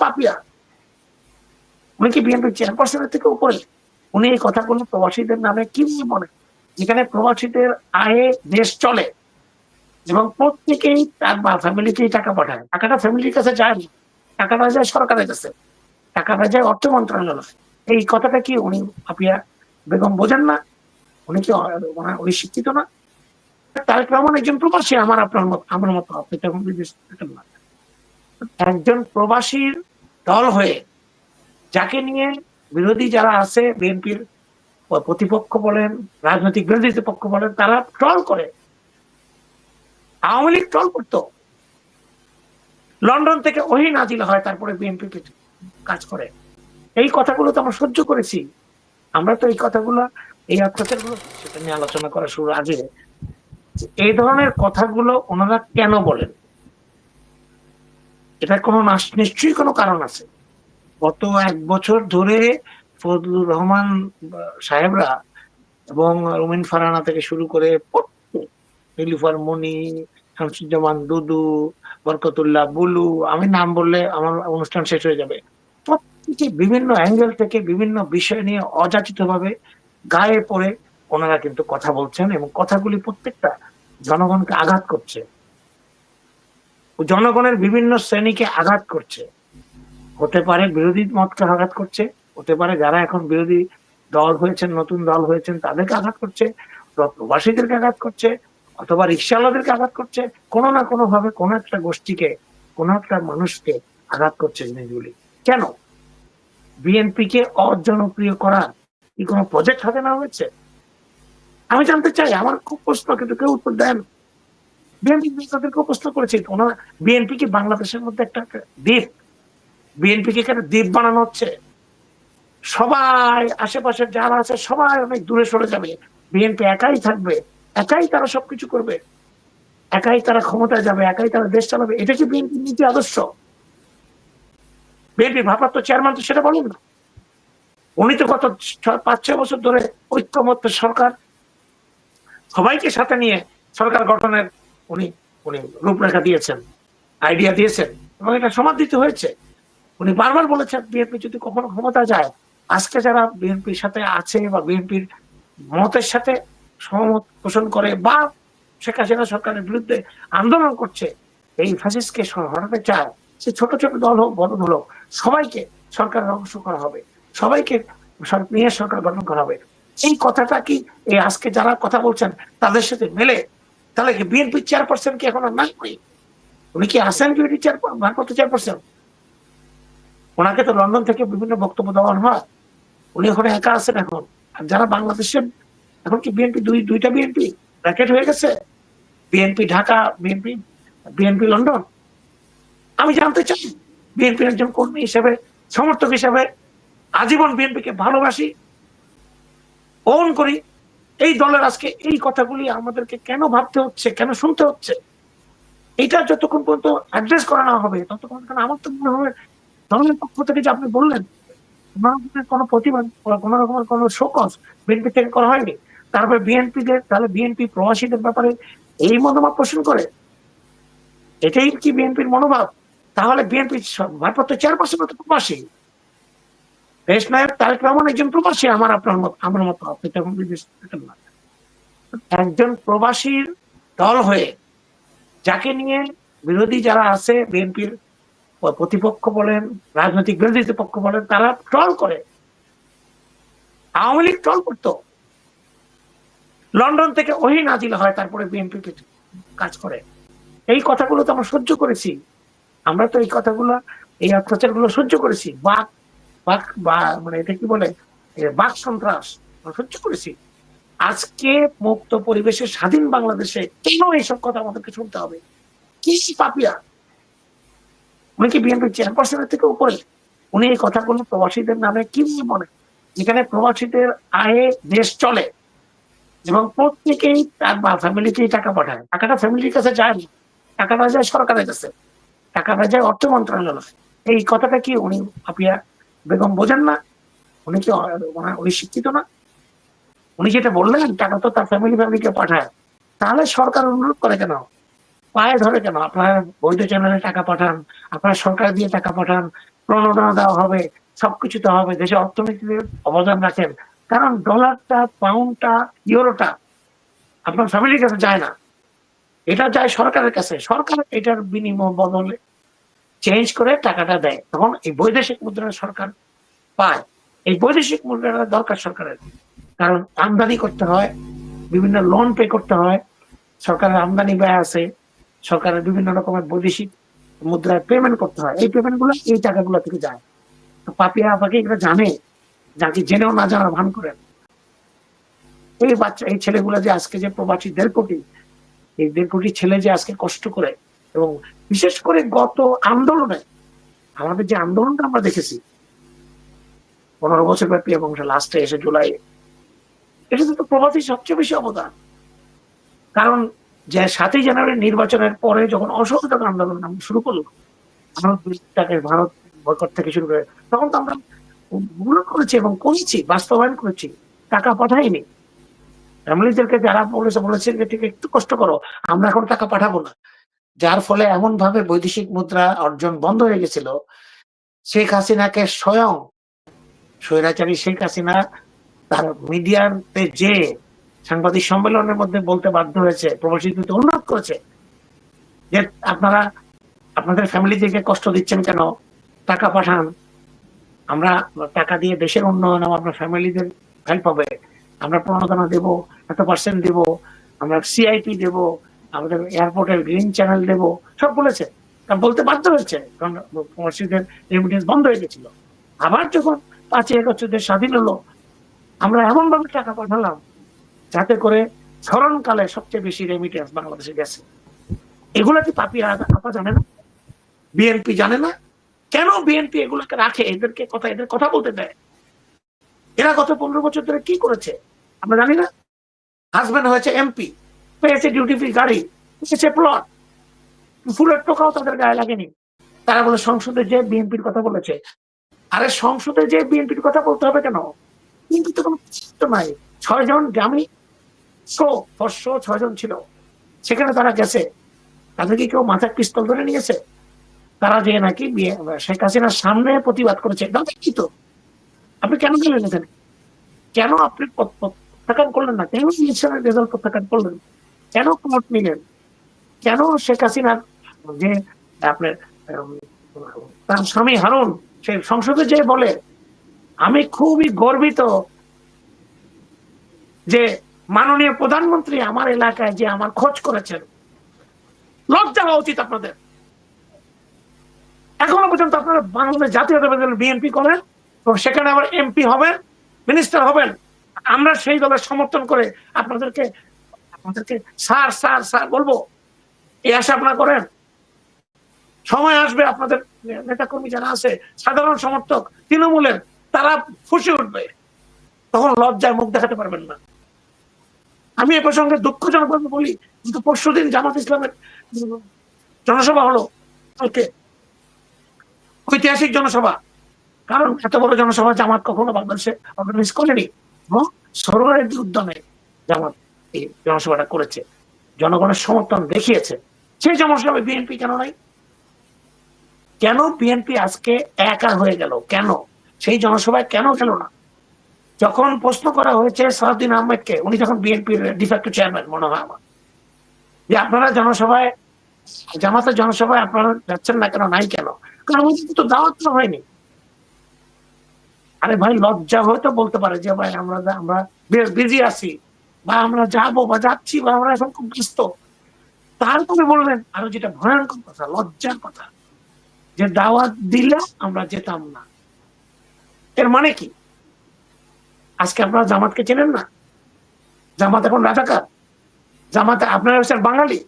পাপিয়া। উনি বিএনপি চেয়ারপারসনের থেকে উপরে। উনি এই কথাগুলো প্রবাসীদের নামে কি বলে? যেখানে প্রবাসীদের আয়ে দেশ চলে এবং প্রত্যেকেই তার বা ফ্যামিলিতেই টাকা পাঠায়। টাকাটা ফ্যামিলির কাছে যায় না। টাকাটা যায় সরকারের কাছে। টাকাটা যায় অর্থ মন্ত্রণালয় এই কথাটা কি উনি আপিয়া বেগম বোঝেন না? উনি কি উনি শিক্ষিত না? তারেক রহমান একজন প্রবাসী, আমার আপনার মতো আমার মতো। আপনি তখন বিদেশ না একজন প্রবাসীর দল হয়ে যাকে নিয়ে বিরোধী যারা আছে, বিএনপির প্রতিপক্ষ বলেন, রাজনৈতিক বিরোধী পক্ষ বলেন, তারা ট্রল করে। আওয়ামী লীগ ট্রল করতো। লন্ডন থেকে ওহি নাজিল হয়, তারপরে বিএনপি কাজ করে। এই কথাগুলো তো আমরা সহ্য করেছি। আমরা তো এই কথাগুলো, এই অত্যাচারগুলো সেটা নিয়ে আলোচনা করা শুরু আগে। এই ধরনের কথাগুলো ওনারা কেন বলেন? এটার কোনো নিশ্চয়ই কোনো কারণ আছে। গত এক বছর ধরে ফজলুর রহমান সাহেবরা এবং রুমিন ফারানা থেকে শুরু করে নীলুফার মনি শামসুজ্জামান দুদু, বরকতুল্লাহ বুলু, আমি নাম বললে আমার অনুষ্ঠান শেষ হয়ে যাবে। প্রত্যেকে বিভিন্ন অ্যাঙ্গেল থেকে বিভিন্ন বিষয় নিয়ে অযাচিত ভাবে গায়ে পড়ে ওনারা কিন্তু কথা বলছেন এবং কথাগুলি প্রত্যেকটা জনগণকে আঘাত করছে। জনগণের বিভিন্ন শ্রেণীকে আঘাত করছে। হতে পারে বিরোধী মতকে আঘাত করছে, হতে পারে যারা এখন বিরোধী দল হয়েছেন, নতুন দল হয়েছেন, তাদেরকে আঘাত করছে প্রবাসীদেরকে আঘাত করছে, অথবা রিক্সাওয়ালাদেরকে আঘাত করছে। কোনো না কোনো ভাবে কোনো একটা গোষ্ঠীকে, কোনো একটা মানুষকে আঘাত করছে জিনিসগুলি। কেন? বিএনপি কে অজনপ্রিয় করার কি কোনো প্রজেক্ট হাতে নেওয়া হয়েছে? আমি জানতে চাই, আমার খুব প্রশ্ন, কিন্তু কেউ উত্তর দেন। বিএনপি তাদেরকেও প্রশ্ন করেছি, ওনারা বিএনপি কি বাংলাদেশের মধ্যে একটা দ্বীপ। বিএনপি কে দ্বীপ বানানো হচ্ছে? সবাই আশেপাশে যারা আছে, সবাই অনেক দূরে সরে যাবে। বিএনপি একাই থাকবে, একাই তারা সবকিছু করবে। একাই তারা ক্ষমতায় যাবে, একাই তারা দেশ চালাবে। এটা কি বিএনপি নীতি আদর্শ? বিএনপি ভারপ্রাপ্ত চেয়ারম্যান তো সেটা বলেন না। উনি তো গত পাঁচ, ছয় বছর ধরে ঐক্যমত্য সরকার। সবাইকে সাথে নিয়ে সরকার গঠনের উনি উনি রূপরেখা দিয়েছেন আইডিয়া দিয়েছেন, এবং এটা সমাদৃত হয়েছে। উনি বারবার বলেছেন বিএনপি যদি কখনো ক্ষমতা যায়, আজকে যারা বিএনপির সাথে আছে বা বিএনপির মতের সাথে সহমত পোষণ করে বা শেখ হাসিনা সরকারের বিরুদ্ধে আন্দোলন করছে, এই ফ্যাসিস্টকে হটাতে চায়, সে ছোট ছোট দল হোক, বড় দল হোক, সবাইকে সরকারের অংশ করা হবে, সবাইকে নিয়ে সরকার গঠন করা হবে। এই কথাটা কি, এই আজকে যারা কথা বলছেন, তাদের সাথে মেলে? তাহলে বিএনপি চেয়ারপারসন কি এখন আর নাই উনি কি আসেন বিএনপি চেয়ার ভারপ্রাপ্ত চেয়ারপারসন ওনাকে তো লন্ডন থেকে বিভিন্ন বক্তব্য দেওয়া হয়। উনি এখন একা আছেন এখন। আর যারা বাংলাদেশের এখন কি বিএনপি দুই, দুইটা বিএনপি? ব্র্যাকেট হয়ে গেছে? BNP Dhaka, BNP BNP London? আমি জানতে চাই বিএনপির একজন কর্মী হিসেবে, সমর্থক হিসেবে, আজীবন বিএনপিকে ভালোবাসি ওন করি এই দলের আজকে এই কথাগুলি আমাদেরকে কেন ভাবতে হচ্ছে, কেন শুনতে হচ্ছে? এটা যতক্ষণ পর্যন্ত অ্যাড্রেস করা না হবে, ততক্ষণ আমার তো মনে হবে দলের পক্ষ থেকে যে আপনি বললেন, কোনো প্রতিবাদ, কোনো রকমের কোনো শোকজ বিএনপি থেকে করা হয়নি। তারপরে বিএনপি তাহলে বিএনপি প্রবাসীদের ব্যাপারে এই মনোভাব পোষণ করে? এটাই কি বিএনপির মনোভাব? তাহলে বিএনপি ভারপ্রাপ্ত চেয়ারপারসন প্রবাসী। দেশ নায়ক তারেক রহমান একজন প্রবাসী আমার আপনার মত আমার একজন প্রবাসীর দল হয়ে যাকে নিয়ে বিরোধী যারা আছে, বিএনপির প্রতিপক্ষ বলেন, রাজনৈতিক বিরোধী পক্ষ বলেন, তারা ট্রল করে। আওয়ামী লীগ ট্রল করতো। লন্ডন থেকে ওহি নাজিল হয়, তারপরে বিএনপি কাজ করে। এই কথাগুলো তো আমরা সহ্য করেছি। আমরা তো এই কথাগুলো, এই অত্যাচারগুলো সহ্য করেছি। বাক বাক, বা মানে এটা কি বলে? বাক সন্ত্রাস। সহ্য করেছি। আজকে মুক্ত পরিবেশে, স্বাধীন বাংলাদেশে কেন এইসব কথা আমাদেরকে শুনতে হবে? কি পাপিয়া? উনি কি বিএনপি চেয়ারপারসনের থেকে উপরে? উনি এই কথাগুলো প্রবাসীদের নামে কি বলে যেখানে প্রবাসীদের আয়ে দেশ চলে এবং প্রত্যেকেই তার বা ফ্যামিলিতেই টাকা পাঠায়। টাকাটা ফ্যামিলির কাছে যায় না। টাকাটা যায় সরকারের কাছে। টাকাটা যায় অর্থ মন্ত্রণালয় এই কথাটা কি উনি আপিয়া বেগম বোঝেন না, উনি কি উনি শিক্ষিত না। উনি যেটা বললেন, টাকা তো তার ফ্যামিলি ফ্যামিলিকে পাঠায়। তাহলে সরকার অনুরোধ করে কেন? পায়ে ধরে কেন? আপনারা বৈধ চ্যানেলে টাকা পাঠান, আপনারা সরকার দিয়ে টাকা পাঠান, প্রণোদনা দেওয়া হবে, সবকিছু দেওয়া হবে দেশের অর্থনীতিতে অবদান রাখেন। কারণ ডলারটা পাউন্ডটা ইউরোটা আপনার ফ্যামিলির কাছে যায় না। এটা যায় সরকারের কাছে। সরকার এটার বিনিময় বদলে চেঞ্জ করে টাকাটা দেয়। তখন এই বৈদেশিক মুদ্রা সরকার পায়। এই বৈদেশিক মুদ্রাটা দরকার সরকারের। কারণ আমদানি করতে হয়, বিভিন্ন লোন পে করতে হয়, সরকারের আমদানি ব্যয় আছে, সরকারের বিভিন্ন রকমের বৈদেশিক মুদ্রায় পেমেন্ট করতে হয়। এই পেমেন্টগুলো এই টাকাগুলো থেকে যায়। তো পাপিয়া আপাকে এগুলো জানে, যাকে জেনেও না জানার ভান করেন এই বাচ্চা, এই ছেলেগুলো যে আজকে যে প্রবাসী দেড় কোটি, এই দেড় কোটি ছেলে যে আজকে কষ্ট করে এবং বিশেষ করে গত আন্দোলনে, আমাদের যে আন্দোলনটা আমরা দেখেছি, পনেরো বছর ব্যাপী এবং লাস্টে এসে জুলাই এটা তো প্রবাসী সবচেয়ে বেশি অবদান। কারণ যে সাতই জানুয়ারি নির্বাচনের পরে যখন অসহযোগ আন্দোলন আমরা শুরু করল, ভারত ভারত বয়কট থেকে শুরু করে, তখন তো আমরা ভুল করেছি এবং করেছি, বাস্তবায়ন করেছি, টাকা পাঠাইনি। ফ্যামিলিদেরকে যারা বলেছে বলেছে যে ঠিক, একটু কষ্ট করো, আমরা এখন টাকা পাঠাবো না। যার ফলে এমন ভাবে বৈদেশিক মুদ্রা অর্জন বন্ধ হয়ে গেছিল, শেখ হাসিনাকে স্বয়ং স্বৈরাচারী শেখ হাসিনা তার মিডিয়াতে যে সাংবাদিক সম্মেলনের মধ্যে বলতে বাধ্য হয়েছে প্রবাসীদেরকে অনুরোধ করেছে, যে আপনারা, আপনাদের ফ্যামিলি থেকে কষ্ট দিচ্ছেন কেন? টাকা পাঠান। আমরা টাকা দিয়ে দেশের উন্নয়ন আপনার ফ্যামিলিদের হেল্প হবে। আমরা প্রণোদনা দেব, এত পার্সেন্ট দেব। আমরা সিআইপি দেব। আমাদের এয়ারপোর্টের গ্রিন চ্যানেল দেব, সব বলেছে। কারণ বলতে বাধ্য হয়েছে, কারণ প্রবাসীদের রেমিটেন্স বন্ধ হয়ে গেছিল। আবার যখন পাঁচই আগস্ট দেশ স্বাধীন হলো, আমরা এমন ভাবে টাকা পাঠালাম, যাতে করে স্মরণকালে সবচেয়ে বেশি রেমিটেন্স বাংলাদেশে গেছে। এগুলা কি পাপি আপা জানে না? বিএনপি জানে না? কেন বিএনপি এগুলোকে রাখে? এদেরকে কথা, এদের কথা বলতে দেয়। এরা গত পনেরো বছর ধরে কি করেছে? আমরা জানি না। হাজবেন্ড হয়েছে এমপি পেয়েছে ডিউটি ফ্রি গাড়ি পেয়েছে প্লট ফুলের টোকাও তাদের গায়ে লাগেনি। তারা বলে, সংসদে যে বিএনপির কথা বলেছে। আরে সংসদে যে বিএনপির কথা বলতে হবে কেন? কিন্তু তো কোনো তো নাই। ছয়জন গ্রামী শো ফর্শ ছয়জন ছিল। সেখানে তারা গেছে। তাদের কি কেউ মাথায় পিস্তল ধরে নিয়েছে? তারা যে নাকি শেখ হাসিনার সামনে প্রতিবাদ করেছে কি তো? আপনি কেন গেলেন এখানে? কেন আপনি প্রত- প্রত্যাখ্যান করলেন না? কেন ইলেকশনের রেজাল্ট প্রত্যাখ্যান করলেন? কেন কোর্ট নিলেন? কেন শেখ হাসিনার যে আপনার তার স্বামী হারুন, সে সংসদে যে বলে, আমি খুবই গর্বিত যে মাননীয় প্রধানমন্ত্রী আমার এলাকায় যে আমার খোঁজ করেছেন। লজ্জা হওয়া উচিত আপনাদের। এখনও পর্যন্ত আপনারা বাংলাদেশ জাতীয়তাবাদী বিএনপি করেন এবং সেখানে আবার এমপি হবেন, মিনিস্টার হবেন। আমরা সেই দলের সমর্থন করে আপনাদেরকে আপনাদেরকে স্যার স্যার স্যার বলব, এই আশা আপনারা করেন। সময় আসবে আপনাদের নেতা কর্মী যারা আছে, সাধারণ সমর্থক, তৃণমূলের, তারা ফুসে উঠবে। তখন লজ্জায় মুখ দেখাতে পারবেন না। আমি এ প্রসঙ্গে দুঃখজনক বলি কিন্তু পরশু দিন জামাত ইসলামের জনসভা হলো, কালকে। ঐতিহাসিক জনসভা। কারণ এত বড় জনসভা জামাত কখনো বাংলাদেশে অর্গানাইজ করেনি। সরকারের উদ্যমে জামাত। এই জনসভাটা করেছে, জনগণের সমর্থন দেখিয়েছে। সেই জনসভায় বিএনপি কেন নাই? কেন বিএনপি আজকে একা হয়ে গেল? কেন? সেই জনসভায় কেন গেল না? যখন প্রশ্ন করা হয়েছে সালাউদ্দিন আহমেদকে, উনি যখন বিএনপির ডিফেক্টিভ চেয়ারম্যান মনে হয় আমার, যে আপনারা জনসভায়, জামাতের জনসভায় আপনারা যাচ্ছেন না কেন, নাই কেন? কারণ আমাদের তো দাওয়াত তো হয়নি। আরে ভাই, লজ্জা হয়তো বলতে পারে যে ভাই, আমরা আমরা বিজি আছি। বা আমরা যাব বা যাচ্ছি বা আমরা এখন খুব ব্যস্ত। তারপরে বললেন, আরও যেটা ভয়ঙ্কর কথা, লজ্জার কথা, যে দাওয়াত দিলে আমরা যেতাম না। এর মানে কি? আজকে আপনারা জামাতকে চেনেন না? জামাত এখন রাজাকার। জামাতে আপনারা বাঙালি।